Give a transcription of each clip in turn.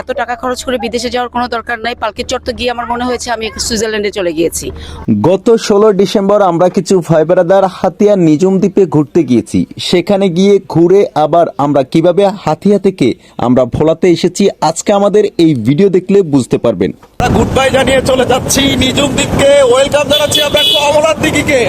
এত টাকা খরচ করে বিদেশে যাওয়ার কোনো দরকার নাই। পালকির চর তো গিয়ে আমার মনে হয়েছে আমি সুইজারল্যান্ডে চলে গিয়েছি। গত ষোলো ডিসেম্বর আমরা কিছু ভাই বেড়াদার হাতিয়া নিজম দ্বীপে ঘুরতে গিয়েছি। সেখানে গিয়ে ঘুরে আবার আমরা কীভাবে হাতিয়া থেকে আমরা ভোলাতে এসেছি আজকে আমাদের এই ভিডিও দেখলে বুঝতে পারবেন। গুড বাই জানিয়ে চলে যাচ্ছি নিজুম দিককে ওয়েলকাম জানাচ্ছি আমরা কমলার দিকে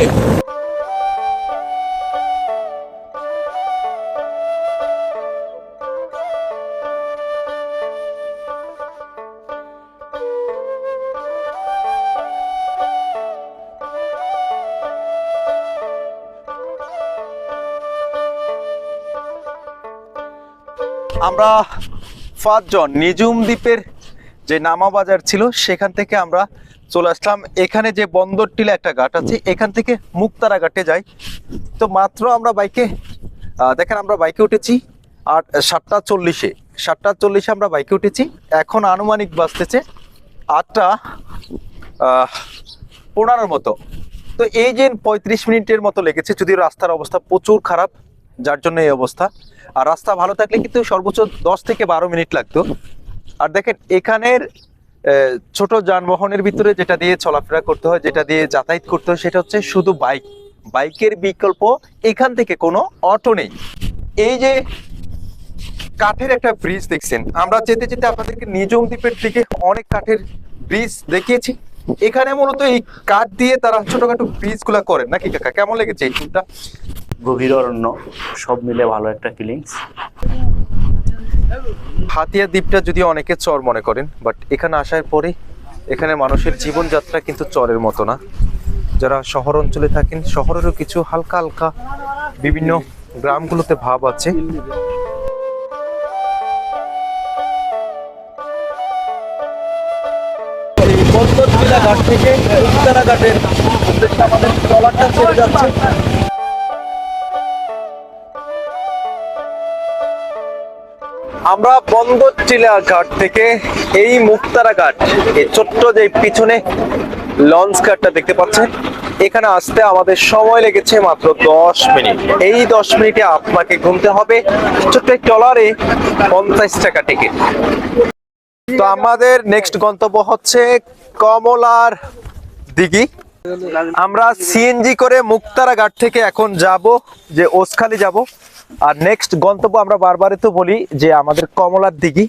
আমরা পাঁচজন নিজুম দ্বীপের যে নামা বাজার ছিল, সেখান থেকে আমরা চলে আসলাম। এখানে যে বন্দর টিলা একটা ঘাট আছে, এখান থেকে মুক্তারা ঘাটে যাই। তো মাত্র আমরা বাইকে দেখেন আমরা বাইকে উঠেছি আর সাতটা চল্লিশে। সাতটা চল্লিশে আমরা বাইকে উঠেছি। এখন আনুমানিক বাজতেছে আটটা পনেরোর মতো। তো এই যে পঁয়ত্রিশ মিনিটের মতো লেগেছে, যদিও রাস্তার অবস্থা প্রচুর খারাপ যার জন্য এই অবস্থা। আর রাস্তা ভালো থাকলে কিন্তু সর্বোচ্চ দশ থেকে বারো মিনিট লাগতো। আর দেখেন, এখানের ছোট যানবাহনের ভিতরে যেটা দিয়ে চলাফেরা করতে হয়, যেটা দিয়ে যাতায়াত করতে হয়, সেটা হচ্ছে শুধু বাইক। বাইকের বিকল্প এখান থেকে কোনো অটো নেই। এই যে কাঠের একটা ব্রিজ দেখছেন, আমরা যেতে যেতে আপনাদেরকে নিজম দ্বীপের দিকে অনেক কাঠের ব্রিজ দেখিয়েছি। এখানে মূলত এই কাঠ দিয়ে তারা ছোটখাটো ব্রিজগুলা করেন। নাকি কাকা, কেমন লেগেছে এই ট্যুরটা গভীর অরণ্য সব মিলে ভালো একটা ফিলিংস হাতিয়া দ্বীপটা যদি অনেকে চর মনে করেন বাট এখানে আসার পরে এখানে মানুষের জীবনযাত্রা কিন্তু চরের মতো না। যারা শহর অঞ্চলে থাকেন শহরেরও কিছু হালকা হালকা বিভিন্ন গ্রামগুলোতে ভাব আছে। ঘাট থেকে উত্তরা ঘাটের উদ্দেশ্যে আমাদের ট্রলারটা ছেড়ে যাচ্ছে। আমরা বন্দরটিলা ঘাট থেকে এই মুক্তারা ঘাট, এই ছোট্ট যে পিছনে লঞ্চ ঘাটটা দেখতে পাচ্ছেন, এখানে আসতে আমাদের সময় লেগেছে মাত্র দশ মিনিট। এই দশ মিনিটে আপনাকে ঘুমতে হবে। ছোট্ট ট্রলারে পঞ্চাশ টাকা টিকিট তো আমাদের নেক্সট গন্তব্য হচ্ছে কমলার দিঘি। আমরা সিএনজি করে মুক্তারা ঘাট থেকে এখন যাব, যে ওসখালি যাব। আর নেক্সট গন্তব্য আমরা বারবারই তো বলি যে আমাদের কমলার দিঘি।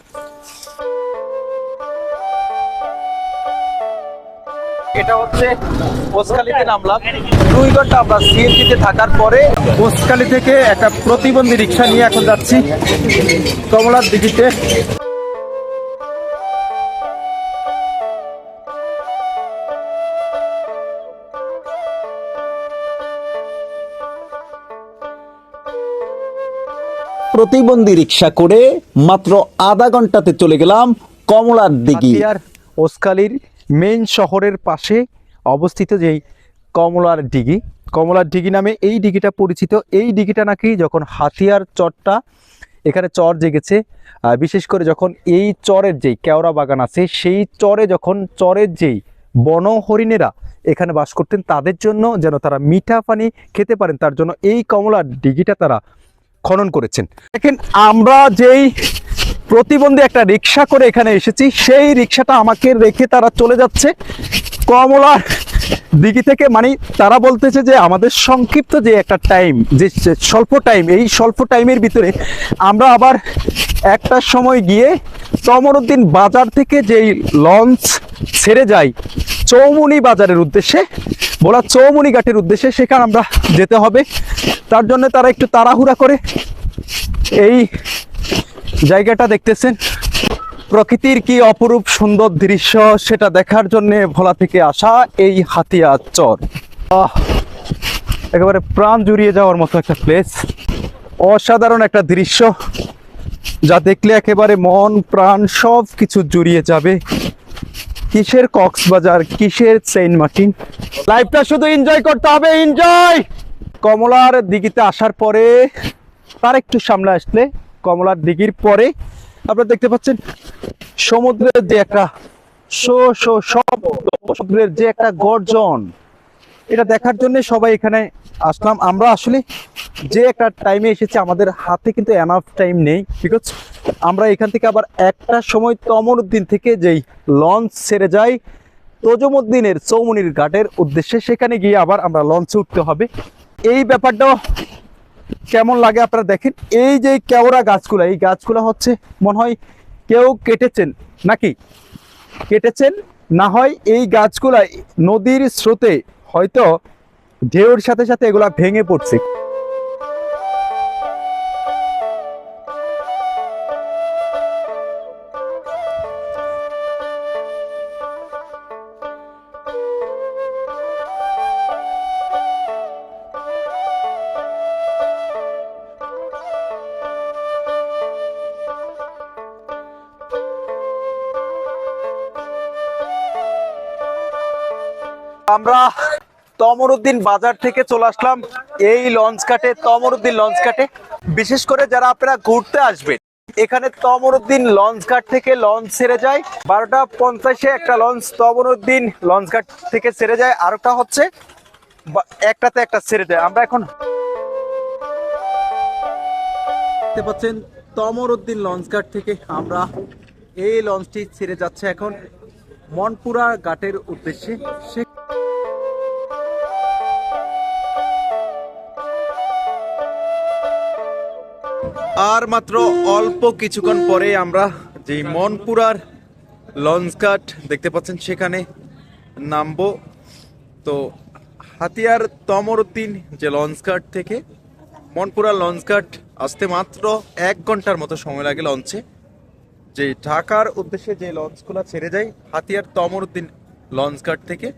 এটা হচ্ছে ওসখালিতে নামলাম। দুই আমরা সিএনজিতে থাকার পরে ওসখালি থেকে একটা প্রতিবন্ধী রিক্সা নিয়ে এখন যাচ্ছি কমলার দিঘিতে। প্রতিবন্ধী রিক্সা করে মাত্র আধা ঘন্টাতে চলে গেলাম কমলার দিঘি। ওসকালির মেইন শহরের পাশে অবস্থিত যেই কমলার ডিগি কমলার ডিগি নামে এই ডিগিটা পরিচিত। এই ডিগিটা নাকি যখন হাতিয়ার চরটা, এখানে চর জেগেছে বিশেষ করে যখন এই চরের যেই কেওড়া বাগান আছে, সেই চরে যখন চরের যেই বন হরিণেরা এখানে বাস করতেন, তাদের জন্য যেন তারা মিঠা পানি খেতে পারেন, তার জন্য এই কমলার ডিগিটা তারা খনন করেছেন। দেখেন, আমরা যেই প্রতিবন্ধী একটা রিক্সা করে এখানে এসেছি, সেই রিক্সাটা আমাকে রেখে তারা চলে যাচ্ছে। কমলার দিঘি থেকে মানে তারা বলতেছে যে আমাদের সংক্ষিপ্ত যে একটা টাইম যে স্বল্প টাইম এই স্বল্প টাইমের ভিতরে আমরা আবার একটা সময় গিয়ে তমরুদ্দিন বাজার থেকে যেই লঞ্চ ছেড়ে যাই, চৌমুনি বাজারের উদ্দেশ্যে বলা চৌমুনি ঘাটের উদ্দেশ্যে সেখানে আমরা যেতে হবে। তার জন্য তারা একটু তাড়াহুড়া করে এই জায়গাটা দেখতেছেন। প্রকৃতির কি অপরূপ সুন্দর দৃশ্য সেটা দেখার জন্য ভোলা থেকে আসা এই হাতিয়া চর। একেবারে প্রাণ জুড়িয়ে যাওয়ার মতো একটা প্লেস অসাধারণ একটা দৃশ্য, যা দেখলে একেবারে মন, প্রাণ সব কিছু জুড়িয়ে যাবে। কিসের কক্সবাজার, কিসের সেন্ট মার্টিন? লাইফটা শুধু এনজয় করতে হবে এনজয় কমলার দিঘিতে আসার পরে, তার একটু সামনে আসলে কমলার দিঘির পরে আপনারা দেখতে পাচ্ছেন, সমুদ্রের যে একটা সমুদ্রের যে একটা গর্জন, এটা দেখার জন্য সবাই এখানে আসলাম। আমরা আসলে যে একটা টাইমে এসেছি, আমাদের হাতে কিন্তু এনাফ টাইম নেই, ঠিক আছে? আমরা এখান থেকে আবার একটা সময় তমরুদ্দিন থেকে যেই লঞ্চ ছেড়ে যায় তজমুদ্দিনের চৌমনির ঘাটের উদ্দেশ্যে। সেখানে গিয়ে আবার আমরা লঞ্চে উঠতে হবে। এই ব্যাপারটাও কেমন লাগে আপনারা দেখেন? এই যে কেওড়া গাছগুলা, এই গাছগুলা হচ্ছে মনে হয় কেউ কেটেছেন নাকি? কেটেছেন? না হয় এই গাছগুলা নদীর স্রোতে হয়তো ঢেউর সাথে সাথে এগুলা ভেঙে পড়ছে। আমরা তমরুদ্দিন বাজার থেকে চলে আসলাম এই লঞ্চ কাটে তমরুদ্দিন লঞ্চ কাটে বিশেষ করে যারা আপনারা ঘুরতে আসবেন, এখানে তমরুদ্দিন লঞ্চ ঘাট থেকে লঞ্চ ছেড়ে যায়। বারোটা পঞ্চাশে একটা লঞ্চ তমরুদ্দিন লঞ্চ ঘাট থেকে ছেড়ে যায়। আরেকটা হচ্ছে একটাতে একটা ছেড়ে যায়। আমরা এখন দেখতে পাচ্ছেন, তমরুদ্দিন লঞ্চ ঘাট থেকে আমরা এই লঞ্চটি ছেড়ে যাচ্ছে এখন মনপুরা ঘাটের উদ্দেশ্যে। আর মাত্র অল্প কিছুক্ষণ পরে আমরা যে মনপুরার লঞ্চ ঘাট দেখতে পাচ্ছেন, সেখানে নামবো। তো হাতিয়ার তমরুদ্দিন যে লঞ্চ ঘাট থেকে মনপুরা লঞ্চ ঘাট আসতে মাত্র এক ঘণ্টার মতো সময় লাগে লঞ্চে। যে ঢাকার উদ্দেশ্যে যে লঞ্চগুলো ছেড়ে যায়, হাতিয়ার তমরুদ্দিন লঞ্চ ঘাট থেকে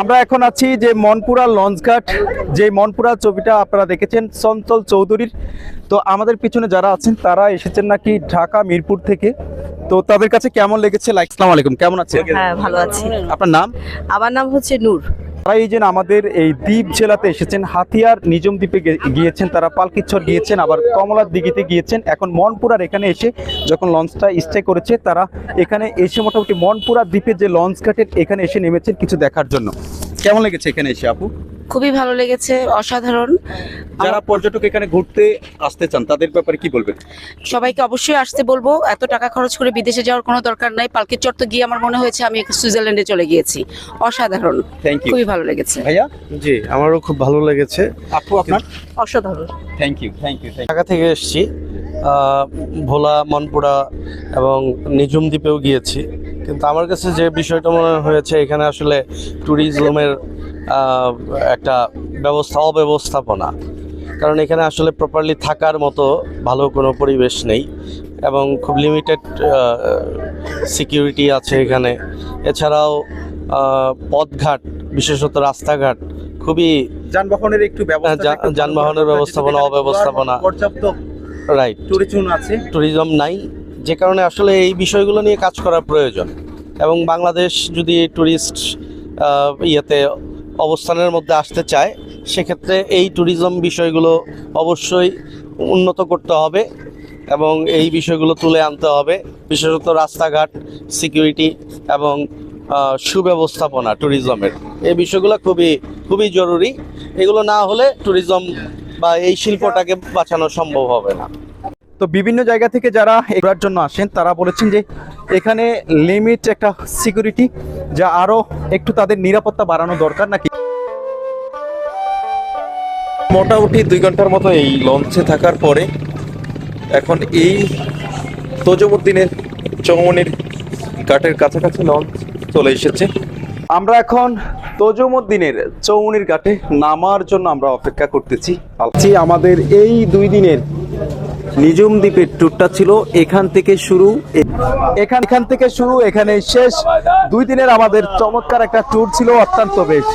আমরা এখন আছি যে মনপুরা লঞ্চ ঘাট যে মনপুরা ছবিটা আপনারা দেখেছেন চঞ্চল চৌধুরীর। তো আমাদের পিছনে যারা আছেন তারা এসেছেন নাকি ঢাকা মিরপুর থেকে। তো তাদের কাছে কেমন লেগেছে? লাইক আসসালামু আলাইকুম কেমন আছেন? হ্যাঁ ভালো আছি। আপনার নাম? আমার নাম হচ্ছে নূর। তারা এই যে আমাদের এই দ্বীপ জেলাতে এসেছেন। হাতিয়ার নিজম দ্বীপে গিয়েছেন, তারা পালকিচ্ছর গিয়েছেন, আবার কমলার দিঘিতে গিয়েছেন। এখন মনপুরার এখানে এসে যখন লঞ্চটা স্টে করেছে, তারা এখানে এসে মোটামুটি মনপুরা দ্বীপের যে লঞ্চ ঘাটের এখানে এসে নেমেছেন কিছু দেখার জন্য। কেমন লেগেছে এখানে এসে আপু? খুবই ভালো লেগেছে অসাধারণ। যারা পর্যটক এখানে ঘুরতে আসতে চান তাদের ব্যাপারে কি বলবেন? সবাইকে অবশ্যই আসতে বলব। এত টাকা খরচ করে বিদেশে যাওয়ার কোনো দরকার নাই। পালকের চর তো গিয়ে আমার মনে হয়েছে আমি সুইজারল্যান্ডে চলে গিয়েছি। অসাধারণ। থ্যাংক ইউ খুবই ভালো লেগেছে। ভাইয়া? জি আমারও খুব ভালো লেগেছে। আপু আপনার? অসাধারণ। Thank you thank you Dhaka থেকে এসেছি। ভোলা মনপুরা এবং নিজুম দ্বীপেও গিয়েছি। কিন্তু আমার কাছে যে বিষয়টা মনে হয়েছে এখানে আসলে ট্যুরিজমের একটা ব্যবস্থা অব্যবস্থাপনা। কারণ এখানে আসলে প্রপারলি থাকার মতো ভালো কোনো পরিবেশ নেই এবং খুব লিমিটেড সিকিউরিটি আছে এখানে। এছাড়াও পথঘাট বিশেষত রাস্তাঘাট খুবই যানবাহনের একটু যানবাহনের ব্যবস্থাপনা, অব্যবস্থাপনা। পর্যাপ্ত রাইট ট্যুরিজম আছে? ট্যুরিজম নাই যে কারণে আসলে এই বিষয়গুলো নিয়ে কাজ করা প্রয়োজন। এবং বাংলাদেশ যদি ট্যুরিস্ট ইয়েতে অবস্থানের মধ্যে আসতে চায়, সেক্ষেত্রে এই ট্যুরিজম বিষয়গুলো অবশ্যই উন্নত করতে হবে এবং এই বিষয়গুলো তুলে আনতে হবে, বিশেষত রাস্তাঘাট সিকিউরিটি এবং সুব্যবস্থাপনা ট্যুরিজমের এই বিষয়গুলো খুবই খুবই জরুরি। এগুলো না হলে ট্যুরিজম বা এই শিল্পটাকে বাঁচানো সম্ভব হবে না। তো বিভিন্ন জায়গা থেকে যারা ঘোরার জন্য আসেন তারা বলেছেন যে এখানে লিমিট একটা সিকিউরিটি যা আরও একটু তাদের নিরাপত্তা বাড়ানো দরকার নাকি? মোটামুটি দুই ঘণ্টার মতো এই লঞ্চে থাকার পরে এখন এই তজমুদ্দিনের চৌমনির ঘাটের কাছাকাছি লঞ্চ চলে এসেছে। আমরা এখন তজমুদ্দিনের চৌমনির ঘাটে নামার জন্য আমরা অপেক্ষা করতেছি। আমাদের এই দুই দিনের নিজুম দ্বীপের ট্যুরটা ছিল এখান থেকে শুরু। এখান এখান থেকে শুরু এখানে শেষ। দুই দিনের আমাদের চমৎকার একটা ট্যুর ছিল অত্যন্ত বেশ।